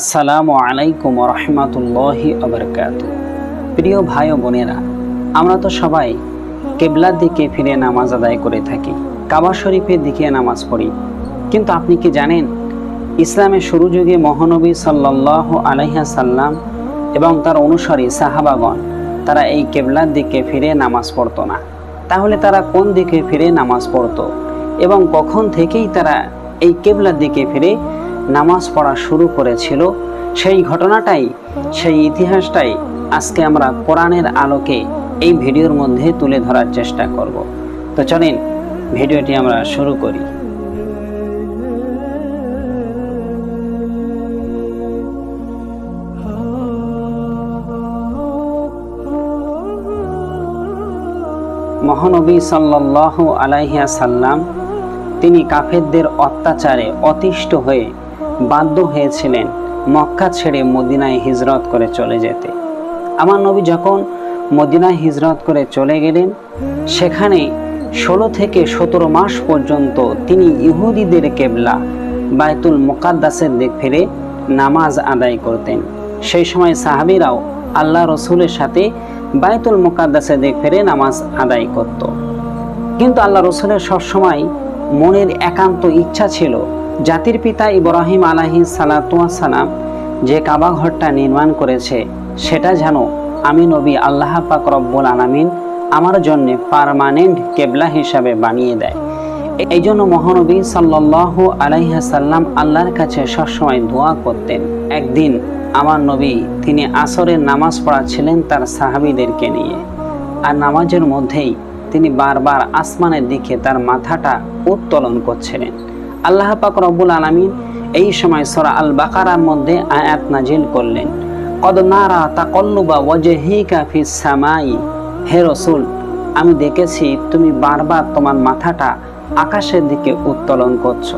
আসসালামু আলাইকুম রহমতুল্লাহি আবরকাত প্রিয় ভাই ও বোনেরা, আমরা তো সবাই কেবলার দিকে ফিরে নামাজ আদায় করে থাকি, কাবা শরীফের দিকে নামাজ পড়ি। কিন্তু আপনি কি জানেন, ইসলামের শুরু যুগে মহানবী সাল্লাহ আলাইহা সাল্লাম এবং তার অনুসারী সাহাবাগণ, তারা এই কেবলার দিকে ফিরে নামাজ পড়তো না। তাহলে তারা কোন দিকে ফিরে নামাজ পড়তো এবং কখন থেকেই তারা এই কেবলার দিকে ফিরে নামাজ পড়া শুরু করেছিল। সেই ঘটনাটাই, সেই ইতিহাসটাই আজকে আমরা কোরআনের আলোকে এই ভিডিওর মধ্যে তুলে ধরার চেষ্টা করব। তো চলেন, ভিডিওটি আমরা শুরু করি। মহানবী সাল্লাহ আলাইহিয়া সাল্লাম তিনি কাফেরদের অত্যাচারে অতিষ্ঠ হয়ে বাধ্য হয়েছিলেন মক্কা ছেড়ে মদিনায় হিজরত করে চলে যেতে। আমার নবী যখন মদিনায় হিজরত করে চলে গেলেন, সেখানে ষোলো থেকে সতেরো মাস পর্যন্ত তিনি ইহুদিদের কেবলা বায়তুল মোকাদ্দাসের দিক ফিরে নামাজ আদায় করতেন। সেই সময় সাহাবিরাও আল্লাহ রসুলের সাথে বায়তুল মোকাদ্দাসের দিক ফিরে নামাজ আদায় করত। কিন্তু আল্লাহ রসুলের সবসময় মনের একান্ত ইচ্ছা ছিল জাতির পিতা ইব্রাহিম আলাহি সালাম যে কাবা ঘরটা নির্মাণ করেছে, সেটা যেন আমি নবী আল্লাহ পাক রব্বুল আলামিন আমার জন্য পারমানেন্ট কেবলা হিসাবে বানিয়ে দেয়। এই জন্য মহানবী সাল্লাহ আলাইহাসাল্লাম আল্লাহর কাছে সবসময় দোয়া করতেন। একদিন আমার নবী তিনি আসরের নামাজ পড়াচ্ছিলেন তার সাহাবিদেরকে নিয়ে। আর নামাজের মধ্যেই তিনি বারবার আসমানের দিকে তার মাথাটা উত্তোলন করছিলেন। আল্লাহ পাক রব্বুল আলমিন এই সময় সরা আল বাকারার মধ্যে আয়াত নাজিল করলেন। কদ নারা তাকল্লুবা ওয়াজহিকা ফি সামাই হে রসুল, আমি দেখেছি তুমি বারবার তোমার মাথাটা আকাশের দিকে উত্তোলন করছ।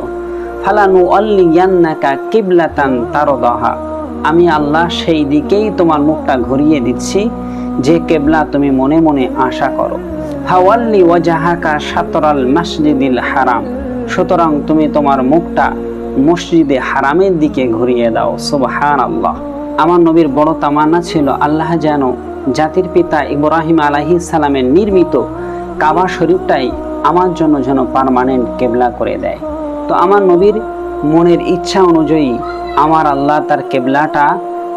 ফালানু অল্লি ইয়ান্নাকা কিবলাতান তারদহা আমি আল্লাহ সেই দিকেই তোমার মুখটা ঘুরিয়ে দিচ্ছি, যে কেবলা তুমি মনে মনে আশা করো। হাওয়াল্লি ওয়াজাহাকা সাতরাল মসজিদিল হারাম সুতরাং তুমি তোমার মুখটা মসজিদে হারামের দিকে ঘুরিয়ে দাও সুবহান আল্লাহ আমার নবীর বড় তামান্না ছিল, আল্লাহ যেন জাতির পিতা ইব্রাহিম আলাহি সালামের নির্মিত কাবা শরীফটাই আমার জন্য যেন পারমানেন্ট কেবলা করে দেয়। তো আমার নবীর মনের ইচ্ছা অনুযায়ী আমার আল্লাহ তার কেবলাটা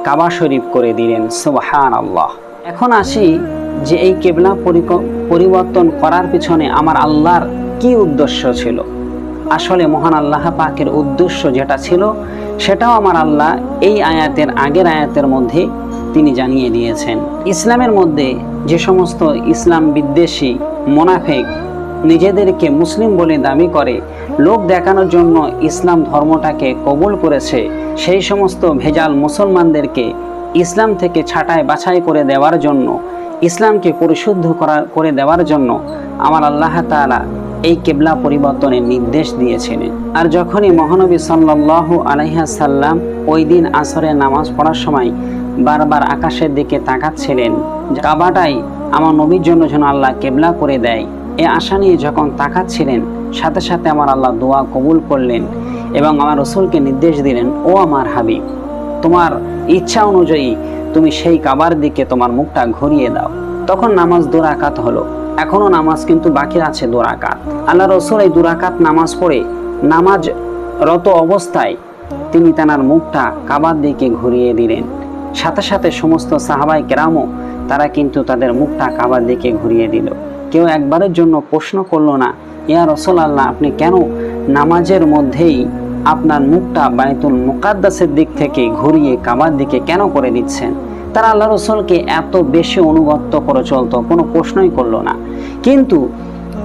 কাবা শরীফ করে দিলেন সুবহান আল্লাহ এখন আসি যে এই কেবলা পরিবর্তন করার পিছনে আমার আল্লাহর কি উদ্দেশ্য ছিল। আসলে মহান আল্লাহ পাকের উদ্দেশ্য যেটা ছিল, সেটাও আমার আল্লাহ এই আয়াতের আগের আয়াতের মধ্যে তিনি জানিয়ে দিয়েছেন। ইসলামের মধ্যে যে সমস্ত ইসলাম বিদ্বেষী মোনাফেক নিজেদেরকে মুসলিম বলে দাবি করে, লোক দেখানোর জন্য ইসলাম ধর্মটাকে কবুল করেছে, সেই সমস্ত ভেজাল মুসলমানদেরকে ইসলাম থেকে ছাঁটাই বাছাই করে দেওয়ার জন্য, ইসলামকে পরিশুদ্ধ করা, করে দেওয়ার জন্য আমার আল্লাহ তালা এই কেবলা পরিবর্তনের নির্দেশ দিয়েছিলেন আর যখনই মহানবী সাল্লাহ আলাইহাসাল্লাম ওই দিন আসরের নামাজ পড়ার সময় বারবার আকাশের দিকে তাকাচ্ছিলেন, কাবাটাই আমার নবীর জন্য যেন আল্লাহ কেবলা করে দেয়। এ আশা নিয়ে যখন তাকাচ্ছিলেন, সাথে সাথে আমার আল্লাহ দোয়া কবুল করলেন এবং আমার রসুলকে নির্দেশ দিলেন, ও আমার হাবিব, তোমার ইচ্ছা অনুযায়ী তুমি সেই কাবার দিকে তোমার মুখটা ঘুরিয়ে দাও। তখন নামাজ দোরাকাত হলো। এখনও নামাজ কিন্তু বাকি আছে দুরাকাত। আল্লাহ রসুল এই দুরাকাত নামাজ পড়ে নামাজ রত অবস্থায় তিনি তানার মুখটা কাবার দিকে ঘুরিয়ে দিলেন। সাথে সাথে সমস্ত সাহাবাই কেরামও তারা কিন্তু তাদের মুখটা কাবার দিকে ঘুরিয়ে দিল। কেউ একবারের জন্য প্রশ্ন করল না, ইয়া রসল আল্লাহ, আপনি কেন নামাজের মধ্যেই আপনার মুখটা বায়তুল মুকাদ্দাসের দিক থেকে ঘুরিয়ে কাবার দিকে কেন করে দিচ্ছেন? তারা আল্লাহ রসুলকে এত বেশি অনুগত্য করে চলতো, কোনো প্রশ্নই করল না। কিন্তু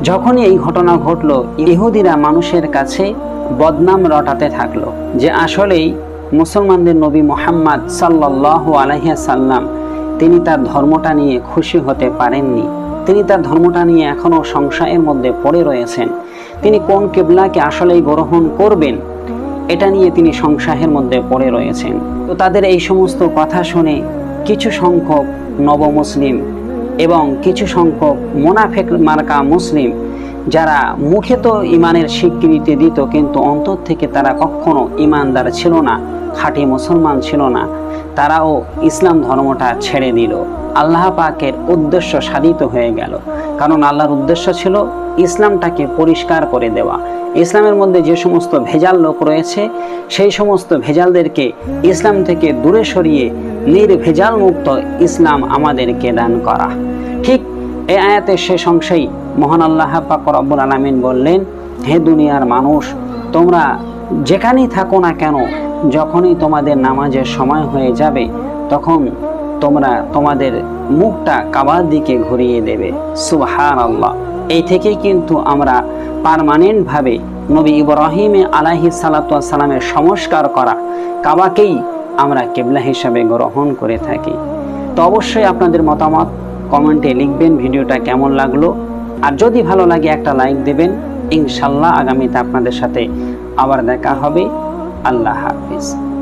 যখনই এই ঘটনা ঘটলো, ইহুদিরা মানুষের কাছে বদনাম রটাতে থাকল যে আসলেই মুসলমানদের নবী মোহাম্মদ সাল্লাহ আলহিয়া সাল্লাম, তিনি তার ধর্মটা নিয়ে খুশি হতে পারেননি। তিনি তার ধর্মটা নিয়ে এখনও সংশয়ের মধ্যে পড়ে রয়েছেন। তিনি কোন কেবলাকে আসলেই গ্রহণ করবেন, এটা নিয়ে তিনি সংশয়ের মধ্যে পড়ে রয়েছেন। তো তাদের এই সমস্ত কথা শুনে কিছু সংখ্যক নবমুসলিম এবং কিছু সংখ্যক মোনাফেক মার্কা মুসলিম যারা মুখে তো ইমানের স্বীকৃতি দিত, কিন্তু অন্তর থেকে তারা কখনো ইমানদার ছিল না, খাঁটি মুসলমান ছিল না। তারাও ইসলাম ধর্মটা ছেড়ে দিল। আল্লাহ পাকের উদ্দেশ্য সাধিত হয়ে গেল। কারণ আল্লাহর উদ্দেশ্য ছিল ইসলামটাকে পরিষ্কার করে দেওয়া। ইসলামের মধ্যে যে সমস্ত ভেজাল লোক রয়েছে, সেই সমস্ত ভেজালদেরকে ইসলাম থেকে দূরে সরিয়ে নির্ভেজাল মুক্ত ইসলাম আমাদেরকে দান করা। ঠিক এই আয়াতের শেষ অংশেই মহান আল্লাহ পাক আলামিন বললেন, হে দুনিয়ার মানুষ, তোমরা যেখানেই থাকো না কেন, যখনই তোমাদের নামাজের সময় হয়ে যাবে, তখন তোমরা তোমাদের মুখটা কাবার দিকে ঘুরিয়ে দেবে। সুবহান আল্লাহ এই থেকে কিন্তু আমরা পারমানেন্টভাবে নবী ইব্রাহিমে আলাহি সালামের সংস্কার করা, কাবাকেই আমরা কেবলা হিসাবে গ্রহণ করে থাকি। তো অবশ্যই আপনাদের মতামত কমেন্টে লিখবেন ভিডিওটা কেমন লাগল। আর যদি ভালো লাগে একটা লাইক দেবেন। ইনশাল্লাহ আগামীতে আপনাদের সাথে আবার দেখা হবে। আল্লাহ হাফিজ।